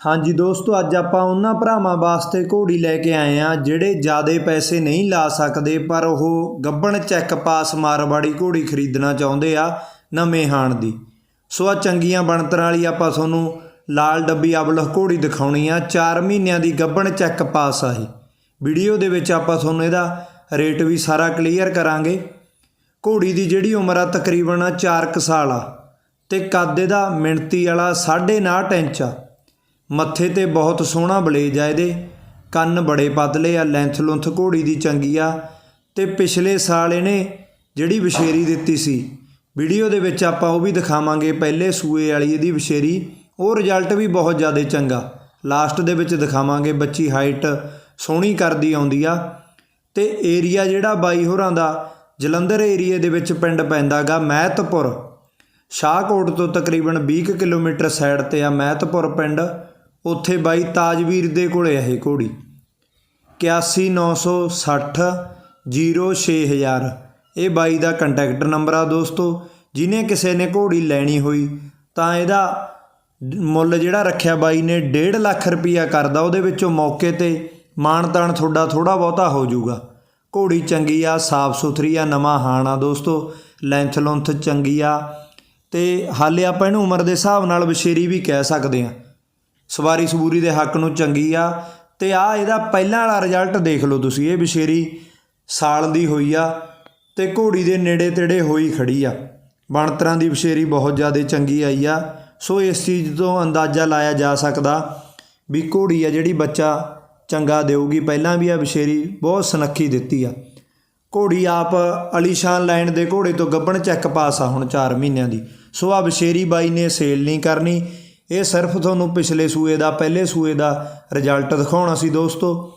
ਹਾਂਜੀ ਦੋਸਤੋ, ਅੱਜ ਆਪਾਂ ਉਹਨਾਂ ਭਰਾਵਾਂ ਵਾਸਤੇ ਘੋੜੀ ਲੈ ਕੇ ਆਏ ਆ ਜਿਹੜੇ ਜ਼ਿਆਦਾ ਪੈਸੇ ਨਹੀਂ ਲਾ ਸਕਦੇ, ਪਰ ਉਹ ਗੱਬਣ ਚੈੱਕ ਪਾਸ ਮਾਰਵਾੜੀ ਘੋੜੀ ਖਰੀਦਣਾ ਚਾਹੁੰਦੇ ਆ ਨਵੇਂ ਹਾਣ ਦੀ। ਸੋ ਆ ਚੰਗੀਆਂ ਬਣਤਰਾਂ ਵਾਲੀ ਆਪਾਂ ਤੁਹਾਨੂੰ ਲਾਲ ਡੱਬੀ ਅਬਲਹ ਘੋੜੀ ਦਿਖਾਉਣੀ ਆ। 4 ਮਹੀਨਿਆਂ ਦੀ ਗੱਬਣ ਚੈੱਕ ਪਾਸ ਆ ਇਹ। ਵੀਡੀਓ ਦੇ ਵਿੱਚ ਆਪਾਂ ਤੁਹਾਨੂੰ ਇਹਦਾ ਰੇਟ ਵੀ ਸਾਰਾ ਕਲੀਅਰ ਕਰਾਂਗੇ। ਘੋੜੀ ਦੀ ਜਿਹੜੀ ਉਮਰ ਆ ਤਕਰੀਬਨ 4 ਸਾਲ ਆ ਤੇ ਕੱਦ ਇਹਦਾ ਮਿਣਤੀ ਵਾਲਾ 9.5 ਇੰਚ ਆ। ਮੱਥੇ ਤੇ ਬਹੁਤ ਸੋਹਣਾ ਬਲੇਜ ਆ ਇਹਦੇ। ਕੰਨ ਬੜੇ ਪਤਲੇ ਆ, ਲੈਂਥ ਲੁੰਥ ਘੋੜੀ ਦੀ ਚੰਗੀ ਆ। ਤੇ ਪਿਛਲੇ ਸਾਲ ਇਹਨੇ ਜਿਹੜੀ ਵਿਸ਼ੇਰੀ ਦਿੱਤੀ ਸੀ, ਵੀਡੀਓ ਦੇ ਵਿੱਚ ਆਪਾਂ ਉਹ ਵੀ ਦਿਖਾਵਾਂਗੇ। ਪਹਿਲੇ ਸੂਏ ਵਾਲੀ ਇਹਦੀ ਵਿਸ਼ੇਰੀ, ਉਹ ਰਿਜ਼ਲਟ ਵੀ ਬਹੁਤ ਜ਼ਿਆਦਾ ਚੰਗਾ। ਲਾਸਟ ਦੇ ਵਿੱਚ ਦਿਖਾਵਾਂਗੇ, ਬੱਚੀ ਹਾਈਟ ਸੋਹਣੀ ਕਰਦੀ ਆਉਂਦੀ ਆ। ਤੇ ਏਰੀਆ ਜਿਹੜਾ ਬਾਈ ਹੋਰਾਂ ਦਾ, ਜਲੰਧਰ ਏਰੀਏ ਦੇ ਵਿੱਚ ਪਿੰਡ ਪੈਂਦਾਗਾ ਮਹਿਤਪੁਰ ਸ਼ਾਹਕੋਟ ਤੋਂ ਤਕਰੀਬਨ 20 ਕੁ ਕਿਲੋਮੀਟਰ ਸਾਈਡ ਤੇ ਆ ਮਹਿਤਪੁਰ ਪਿੰਡ। ਉੱਥੇ ਬਾਈ ਤਾਜਵੀਰ ਦੇ ਕੋਲੇ ਇਹ ਘੋੜੀ। 81960 06000 ਇਹ ਬਾਈ ਦਾ ਕੰਟੈਕਟ ਨੰਬਰ ਆ ਦੋਸਤੋ। ਜਿਹਨੇ ਕਿਸੇ ਨੇ ਘੋੜੀ ਲੈਣੀ ਹੋਈ, ਤਾਂ ਇਹਦਾ ਮੁੱਲ ਜਿਹੜਾ ਰੱਖਿਆ ਬਾਈ ਨੇ 1.5 ਲੱਖ ਰੁਪਈਆ ਕਰਦਾ ਉਹਦੇ ਵਿੱਚੋਂ ਮੌਕੇ ਤੇ। ਮਾਣ-ਤਾਣ ਤੁਹਾਡਾ ਥੋੜਾ ਬਹੁਤਾ ਹੋ ਜਾਊਗਾ। ਘੋੜੀ ਚੰਗੀ ਆ, ਸਾਫ਼ ਸੁਥਰੀ ਆ, ਨਵਾਂ ਹਾਣ ਆ ਦੋਸਤੋ। ਲੈਂਥ ਲੁੰਥ ਚੰਗੀ ਆ। ਤੇ ਹਾਲੇ ਆਪਾਂ ਇਹਨੂੰ ਉਮਰ ਦੇ ਹਿਸਾਬ ਨਾਲ ਬਸ਼ੇਰੀ ਵੀ ਕਹਿ ਸਕਦੇ ਆ। ਸਵਾਰੀ ਸਬੂਰੀ ਦੇ ਹੱਕ ਨੂੰ ਚੰਗੀ ਆ। ਤੇ ਆ ਇਹਦਾ ਪਹਿਲਾਂ ਵਾਲਾ ਰਿਜ਼ਲਟ ਦੇਖ ਲਓ ਤੁਸੀਂ, ਇਹ ਬਸ਼ੇਰੀ ਸਾਲ ਦੀ ਹੋਈ ਆ ਤੇ ਘੋੜੀ ਦੇ ਨੇੜੇ ਤੇੜੇ ਹੋਈ ਖੜੀ ਆ। ਬਣਤਰਾਂ ਦੀ ਬਸ਼ੇਰੀ ਬਹੁਤ ਜ਼ਿਆਦਾ ਚੰਗੀ ਆਈ ਆ। ਸੋ ਇਸ ਚੀਜ਼ ਤੋਂ ਅੰਦਾਜ਼ਾ ਲਾਇਆ ਜਾ ਸਕਦਾ ਵੀ ਘੋੜੀ ਆ ਜਿਹੜੀ ਬੱਚਾ ਚੰਗਾ ਦੇਊਗੀ। ਪਹਿਲਾਂ ਵੀ ਆ ਬਸ਼ੇਰੀ ਬਹੁਤ ਸੁਨੱਖੀ ਦਿੱਤੀ ਆ। ਘੋੜੀ ਆਪ ਅਲੀਸ਼ਾਨ ਲਾਈਨ ਦੇ ਘੋੜੇ ਤੋਂ ਗੱਬਣ ਚੈੱਕ ਪਾਸ ਆ ਹੁਣ 4 ਮਹੀਨਿਆਂ ਦੀ। ਸੋ ਆ ਬਸ਼ੇਰੀ ਬਾਈ ਨੇ ਸੇਲ ਨਹੀਂ ਕਰਨੀ। ਇਹ ਸਿਰਫ ਤੁਹਾਨੂੰ ਪਿਛਲੇ ਸੂਏ ਦਾ ਪਹਿਲੇ ਸੂਏ ਦਾ ਰਿਜ਼ਲਟ ਦਿਖਾਉਣਾ ਸੀ ਦੋਸਤੋ।